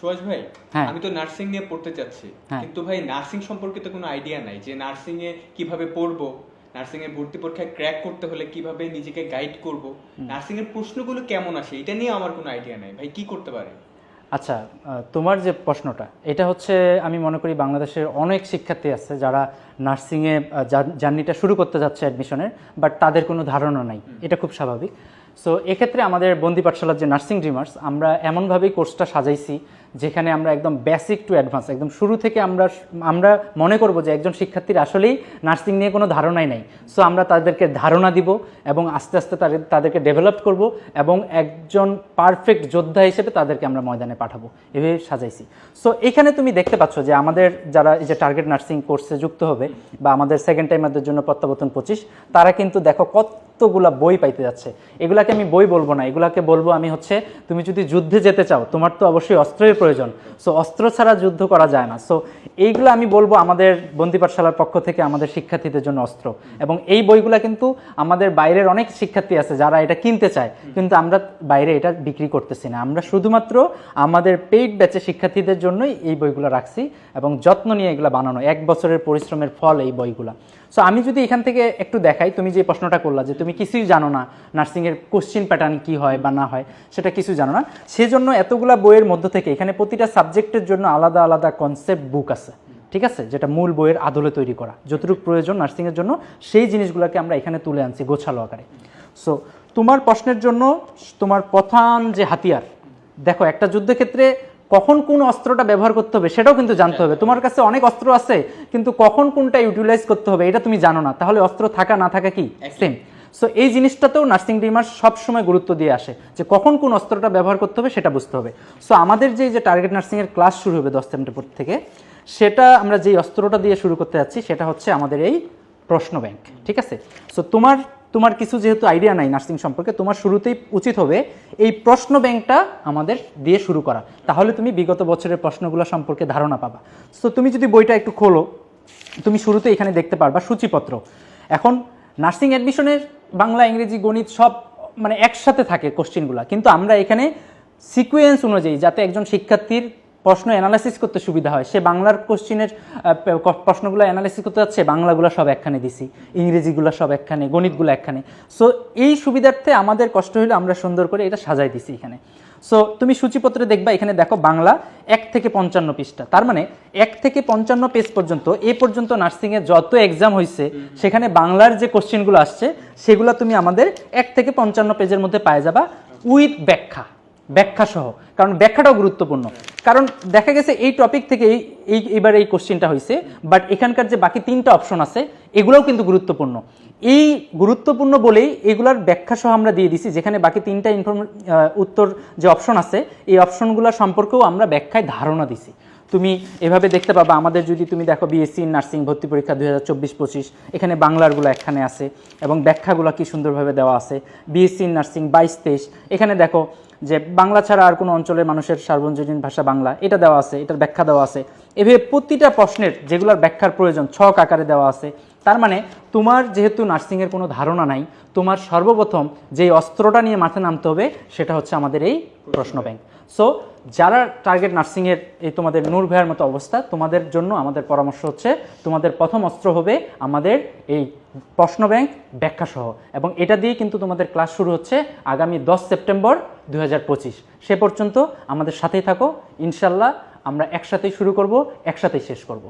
সুভাষ ভাই হ্যাঁ। আমি তো নার্সিং নিয়ে পড়তে চাচ্ছি। হ্যাঁ। কিন্তু ভাই নার্সিং সম্পর্কে তো কোনো আইডিয়া নাই যে নার্সিং এ কীভাবে পড়ব নার্সিং এ ভর্তি পরীক্ষায় ক্র্যাক করতে হলে কীভাবে নিজেকে গাইড করব। নার্সিং এর প্রশ্নগুলো কেমন আসে? এটা নিয়ে আমার কোনো আইডিয়া নাই। ভাই কি করতে পারে? আচ্ছা তোমার যে প্রশ্নটা এটা হচ্ছে আমি মনে করি বাংলাদেশের অনেক শিক্ষার্থী আছে যারা নার্সিংয়ে জার্নিটা শুরু করতে যাচ্ছে অ্যাডমিশনের বাট তাদের কোনো ধারণা নাই। এটা খুব স্বাভাবিক। সো এক্ষেত্রে আমাদের বন্দি পাঠশালার যে নার্সিং ড্রিমার্স আমরা এমনভাবেই কোর্সটা সাজাইছি, যেখানে আমরা একদম বেসিক টু অ্যাডভান্স একদম শুরু থেকে আমরা আমরা মনে করব যে একজন শিক্ষার্থীর আসলেই নার্সিং নিয়ে কোনো ধারণাই নাই। সো আমরা তাদেরকে ধারণা দিব এবং আস্তে আস্তে তাদের, তাদেরকে ডেভেলপ করব এবং একজন পারফেক্ট যোদ্ধা হিসেবে তাদেরকে আমরা ময়দানে পাঠাবো। এভাবে সাজাইছি। সো এখানে তুমি দেখতে পাচ্ছ যে আমাদের যারা এই যে টার্গেট নার্সিং কোর্সে যুক্ত হবে বা আমাদের সেকেন্ড টাইমারদের জন্য প্রত্যাবর্তন পঁচিশ, তারা কিন্তু দেখো কতগুলা বই পাইতে যাচ্ছে। এগুলাকে আমি বই বলব না। এগুলাকে বলব আমি হচ্ছে, তুমি যদি যুদ্ধে যেতে চাও, তোমার তো অবশ্যই অস্ত্রের প্রয়োজন। সো অস্ত্র ছাড়া যুদ্ধ করা যায় না। সো এইগুলো আমি বলব আমাদের বন্দি পাঠশালার পক্ষ থেকে আমাদের শিক্ষার্থীদের জন্য অস্ত্র। এবং এই বইগুলা কিন্তু আমাদের বাইরের অনেক শিক্ষার্থী আছে যারা এটা কিনতে চায়। কিন্তু আমরা বাইরে এটা বিক্রি করতেছি না। আমরা শুধুমাত্র আমাদের পেইড ব্যাচে শিক্ষার্থীদের জন্যই এই বইগুলো রাখছি এবং যত্ন নিয়ে এগুলো বানানো। এক বছরের পরিশ্রমের ফল এই বইগুলা। সো আমি যদি এখান থেকে একটু দেখাই, তুমি যে প্রশ্নটা করলা যে তুমি কিছুই জানো না, নার্সিংয়ের কোশ্চিন প্যাটার্ন কি হয় বা না হয়, সেটা কিছু জানো না, সেজন্য এতগুলা বইয়ের মধ্য থেকে এখানে প্রতিটা সাবজেক্টের জন্য আলাদা আলাদা কনসেপ্ট বুক আছে, ঠিক আছে? যেটা মূল বইয়ের আদলে তৈরি করা, যতটুকু প্রয়োজন নার্সিংয়ের জন্য, সেই জিনিসগুলোকে আমরা এখানে তুলে আনছি গোছালো আকারে। সো তোমার প্রশ্নের জন্য তোমার প্রধান যে হাতিয়ার, দেখো একটা যুদ্ধক্ষেত্রে কখন কোন অস্ত্রটা ব্যবহার করতে হবে সেটাও কিন্তু জানতে হবে। তোমার কাছে অনেক অস্ত্র আছে কিন্তু কখন কোনটা ইউটিলাইজ করতে হবে এটা তুমি জানো না। তাহলে অস্ত্র থাকা না থাকা কি? সেম সো এই জিনিসটাতেও নার্সিং ডিমার সবসময় গুরুত্ব দিয়ে আসে যে কখন কোন অস্ত্রটা ব্যবহার করতে হবে সেটা বুঝতে হবে। সো আমাদের যে যে টার্গেট নার্সিংয়ের ক্লাস শুরু হবে দশ সেপ্টেম্বর থেকে সেটা আমরা যেই অস্ত্রটা দিয়ে শুরু করতে যাচ্ছি সেটা হচ্ছে আমাদের এই প্রশ্ন ব্যাংক ঠিক আছে? সো তোমার তোমার কিছু যেহেতু আইডিয়া নাই নার্সিং সম্পর্কে, তোমার শুরুতেই উচিত হবে এই প্রশ্ন ব্যাংকটা আমাদের দিয়ে শুরু করা। তাহলে তুমি বিগত বছরের প্রশ্নগুলো সম্পর্কে ধারণা পাবা। সো তুমি যদি বইটা একটু খোলো, তুমি শুরুতে এখানে দেখতে পারবা সূচিপত্র। এখন নার্সিং অ্যাডমিশনের বাংলা, ইংরেজি, গণিত সব মানে একসাথে থাকে কোশ্চেনগুলো কিন্তু আমরা এখানে সিকুয়েন্স অনুযায়ী, যাতে একজন শিক্ষার্থীর প্রশ্ন অ্যানালাইসিস করতে সুবিধা হয়। সে বাংলার কোশ্চিনের প্রশ্নগুলো অ্যানালাইসিস করতে যাচ্ছে, বাংলাগুলো সব একখানে দিছি। ইংরেজিগুলো সব একখানে, গণিতগুলো একখানে। সো এই সুবিধার্থে আমাদের কষ্ট হলে আমরা সুন্দর করে এটা সাজাই দিছি এখানে। সো তুমি সূচিপত্রে দেখবা, এখানে দেখো বাংলা এক থেকে পঞ্চান্ন পৃষ্ঠা। তার মানে এক থেকে পঞ্চান্ন পেজ পর্যন্ত, এ পর্যন্ত নার্সিংয়ে যত এক্সাম হয়েছে সেখানে বাংলার যে কোশ্চেনগুলো আসছে, সেগুলো তুমি আমাদের এক থেকে পঞ্চান্ন পেজের মধ্যে পায়ে যাবা উইথ ব্যাখ্যা। ব্যাখ্যা সহ। কারণ ব্যাখ্যাটাও গুরুত্বপূর্ণ। কারণ দেখা গেছে এই টপিক থেকে এই এবার এই কোশ্চেনটা হয়েছে বাট এখানকার যে বাকি তিনটা অপশন আছে, এগুলোও কিন্তু গুরুত্বপূর্ণ। এই গুরুত্বপূর্ণ বলেই এগুলার ব্যাখ্যা সহ আমরা দিয়ে দিছি, যেখানে বাকি তিনটা ইনফরম উত্তর যে অপশন আছে, এই অপশনগুলো সম্পর্কেও আমরা ব্যাখ্যায় ধারণা দিছি। তুমি এভাবে দেখতে পাবা, আমাদের যদি তুমি দেখো বিএসসি নার্সিং ভর্তি পরীক্ষা দুই হাজার চব্বিশ, পঁচিশ, এখানে বাংলারগুলো এখানে আছে, এবং ব্যাখ্যাগুলো কি সুন্দরভাবে দেওয়া আছে বিএসসি নার্সিং বাইশ, তেইশ, এখানে দেখো যে বাংলা ছাড়া আর কোনো অঞ্চলের মানুষের সার্বজনীন ভাষা বাংলা, এটা দেওয়া আছে, এটার ব্যাখ্যা দেওয়া আছে। এভাবে প্রতিটা প্রশ্নের যেগুলোর ব্যাখ্যার প্রয়োজন ছক আকারে দেওয়া আছে, তার মানে তোমার যেহেতু নার্সিংয়ের কোনো ধারণা নাই, তোমার সর্বপ্রথম যেই অস্ত্রটা নিয়ে মাঠে নামতে হবে সেটা হচ্ছে আমাদের এই প্রশ্ন ব্যাংক সো যারা টার্গেট নার্সিংয়ের এই তোমাদের নূর ভাইয়ের মতো অবস্থা, তোমাদের জন্য আমাদের পরামর্শ হচ্ছে তোমাদের প্রথম অস্ত্র হবে আমাদের এই প্রশ্ন ব্যাংক ব্যাখ্যাসহ। এবং এটা দিয়ে কিন্তু তোমাদের ক্লাস শুরু হচ্ছে আগামী দশ সেপ্টেম্বর দু হাজার পঁচিশ। সে পর্যন্ত আমাদের সাথেই থাকো। ইনশাল্লাহ আমরা একসাথেই শুরু করব একসাথে শেষ করব।